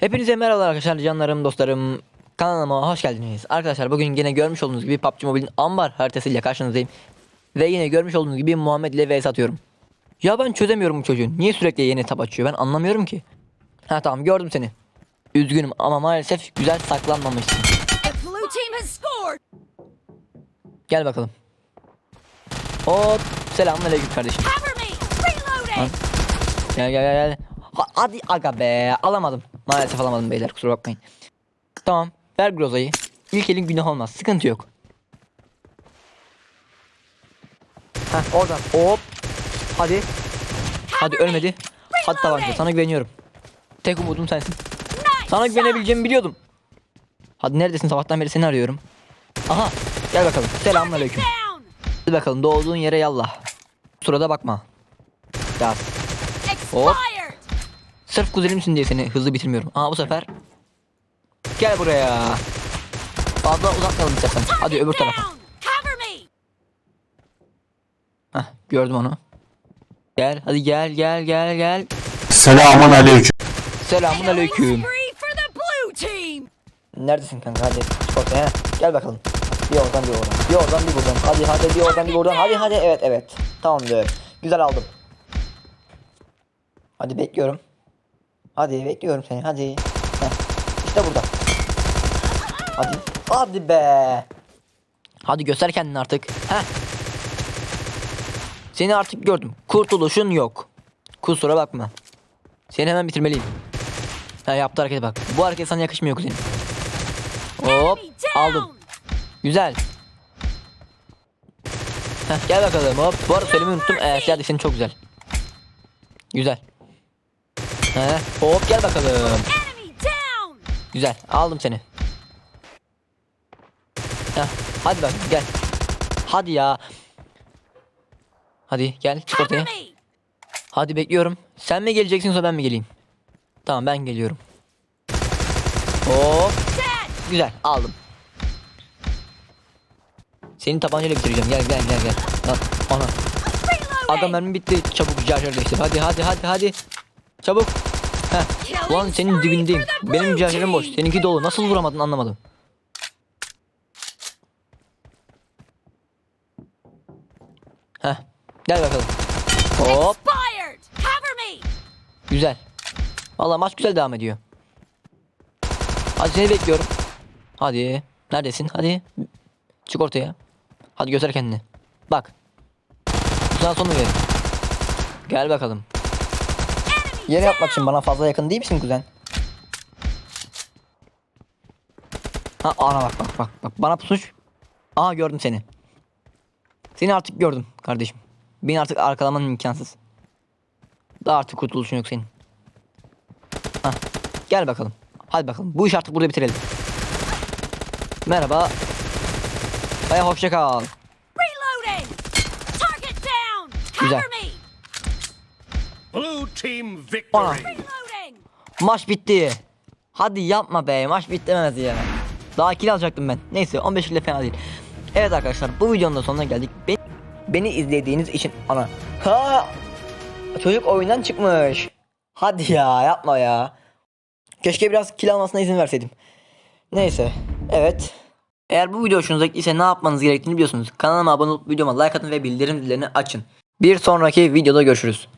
Hepinize merhaba arkadaşlar canlarım dostlarım kanalıma hoş geldiniz. Arkadaşlar bugün yine görmüş olduğunuz gibi PUBG Mobile'in ambar haritasıyla karşınızdayım. Ve yine görmüş olduğunuz gibi Muhammed ile vs atıyorum. Ya ben çözemiyorum bu çocuğu. Niye sürekli yeni tab açıyor ben anlamıyorum ki. Ha tamam gördüm seni. Üzgünüm ama maalesef güzel saklanmamışsın. Gel bakalım. Hop selamünaleyküm kardeşim. Gel gel gel. gel. Ha- hadi aga be alamadım. Maalesef alamadım beyler kusura bakmayın. Tamam ver Groza'yı. İlk elin günah olmaz sıkıntı yok. Heh oradan hop. Hadi. Hadi ölmedi. Hadi tabanca sana güveniyorum. Tek umudum sensin. Sana güvenebileceğimi biliyordum. Hadi neredesin sabahtan beri seni arıyorum. Aha gel bakalım. Selamünaleyküm. Hadi bakalım doğduğun yere yallah. Surada bakma. Yaz. Hop. Sırf kuzenimsin diye seni hızlı bitirmiyorum. Aa bu sefer. Gel buraya. Fazla uzatmayalım istersen. Hadi öbür tarafa. Heh gördüm onu. Gel hadi gel gel gel gel. Selamun aleyküm. Selamun aleyküm. Neredesin kanka hadi. Çık ortaya. Gel bakalım. Bir oradan bir oradan. Bir oradan bir buradan. Hadi hadi bir oradan bir buradan. Hadi hadi evet evet. Tamamdır. Güzel aldım. Hadi bekliyorum. Hadi bekliyorum seni hadi. Heh. İşte burada. Hadi. Hadi be. Hadi göster kendini artık. Heh. Seni artık gördüm. Kurtuluşun yok. Kusura bakma. Seni hemen bitirmeliyim. Ha yaptı harekete bak. Bu hareket sana yakışmıyor kuzenim. Hop aldım. Güzel. Heh, gel bakalım hop. Bu arada söylemeyi unuttum. Ee, silah senin çok güzel. Güzel. Heh, hop gel bakalım. Güzel. Aldım seni. Heh, hadi bak gel. Hadi ya. Hadi gel çık ortaya. Hadi bekliyorum. Sen mi geleceksin yoksa ben mi geleyim? Tamam ben geliyorum. Hop. Güzel aldım. Seni tabancayla bitireceğim. Gel gel gel gel. Al, ana. Reloading. mermi bitti. Çabuk şarjör değiştir. Hadi hadi hadi hadi. Çabuk. Heh. Ulan senin dibindeyim. Benim şarjörüm boş. Seninki dolu. Nasıl vuramadın anlamadım. Heh. Gel bakalım. Hop. Güzel. Valla maç güzel devam ediyor. Hadi seni bekliyorum. Hadi. Neredesin? Hadi. Çık ortaya. Hadi göster kendini. Bak. Bu sana son mu verin? Gel bakalım. Yere yapmak için bana fazla yakın değil misin kuzen? Ha ana bak bak bak bak bana pusuş. Aha gördüm seni. Seni artık gördüm kardeşim. Beni artık arkalaman imkansız. Daha artık kurtuluşun yok senin. Hah. Gel bakalım. Hadi bakalım. Bu iş artık burada bitirelim. Merhaba. Baya hoşça kal. Güzel. Blue team victory. Maç bitti. Hadi yapma be. Maç bitemez ya. Daha kill alacaktım ben. Neyse 15 kill fena değil. Evet arkadaşlar bu videonun da sonuna geldik. Beni, beni izlediğiniz için ana. Ha! Çocuk oyundan çıkmış. Hadi ya yapma ya. Keşke biraz kill almasına izin verseydim. Neyse. Evet. Eğer bu video hoşunuza gittiyse ne yapmanız gerektiğini biliyorsunuz. Kanalıma abone olup videoma like atın ve bildirim zillerini açın. Bir sonraki videoda görüşürüz.